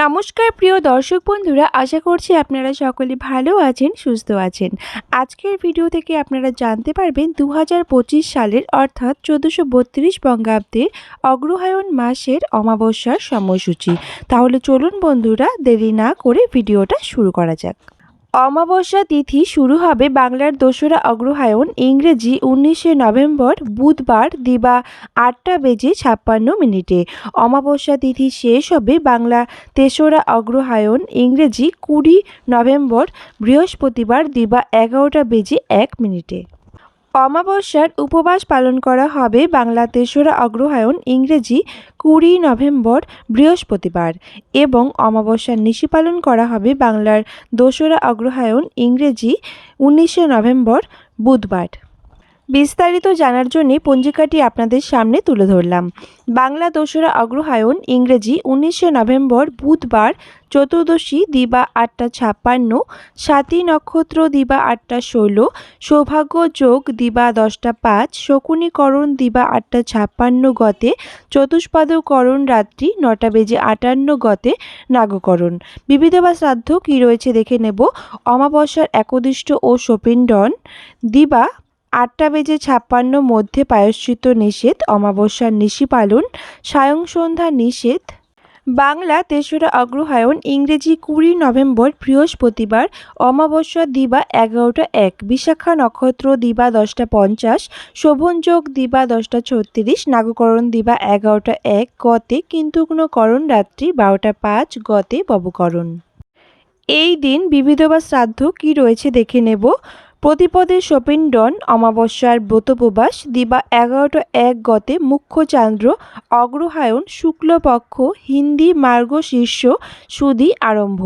নমস্কার প্রিয় দর্শক বন্ধুরা, আশা করছি আপনারা সকলে ভালো আছেন, সুস্থ আছেন। আজকের ভিডিও থেকে আপনারা জানতে পারবেন দু হাজার পঁচিশ সালের অর্থাৎ চোদ্দোশো বত্রিশ বঙ্গাব্দে অগ্রহায়ণ মাসের অমাবস্যার সময়সূচি। তাহলে চলুন বন্ধুরা, দেরি না করে ভিডিওটা শুরু করা যাক। অমাবস্যা তিথি শুরু হবে বাংলার দোসরা অগ্রহায়ণ, ইংরেজি উনিশে নভেম্বর, বুধবার দিবা আটটা বেজে ছাপ্পান্ন মিনিটে। অমাবস্যা তিথি শেষ হবে বাংলা তেসরা অগ্রহায়ণ, ইংরেজি কুড়ি নভেম্বর, বৃহস্পতিবার দিবা এগারোটা বেজে এক মিনিটে। অমাবস্যার উপবাস পালন করা হবে বাংলা তেসরা অগ্রহায়ণ ইংরেজি কুড়ি নভেম্বর বৃহস্পতিবার এবং অমাবস্যার নিশি পালন করা হবে বাংলার দোসরা অগ্রহায়ণ ইংরেজি উনিশে নভেম্বর বুধবার। বিস্তারিত জানার জন্য পঞ্জিকাটি আপনাদের সামনে তুলে ধরলাম। বাংলা দোসরা অগ্রহায়ণ ইংরেজি উনিশে নভেম্বর বুধবার চতুর্দশী দিবা আটটা ছাপ্পান্ন, সাতই নক্ষত্র দিবা আটটা ষোলো, সৌভাগ্য যোগ দিবা দশটা পাঁচ, শকুনীকরণ দিবা আটটা ছাপ্পান্ন গতে, চতুষ্পাদকরণ রাত্রি নটা বেজে আটান্ন গতে নাগকরণ। বিবিধ বা শ্রাদ্ধ কী রয়েছে দেখে নেব। অমাবস্যার একদিষ্ট ও শপিণ্ডন দিবা আটটা বেজে ছাপ্পান্ন মধ্যে পায়শ্চিত্ত নিষেধ, অমাবস্যার নিশি পালন, সায়ং সন্ধ্যা নিষেধ। বাংলা তেসরা অগ্রহায়ণ, ইংরেজি কুড়ি নভেম্বর, বৃহস্পতিবার, অমাবস্যা দিবা এগারোটা এক, বিশাখা নক্ষত্র দিবা দশটা পঞ্চাশ শোভনযোগ দিবা দশটা ছত্রিশ, নাগকরণ দিবা এগারোটা এক, গতে কিন্তু করণ রাত্রি বারোটা পাঁচ, গতে ববকরণ। এই দিন বিবিধ বা শ্রাদ্ধ কী রয়েছে দেখে নেব। প্রতিপদে শপিণ্ডন অমাবস্যার ব্রতপ্রবাস, দিবা এগারোটা এক গতে মুখ্য চান্দ্র, অগ্রহায়ণ, শুক্লপক্ষ, হিন্দি মার্গ শীর্ষ সুদি আরম্ভ।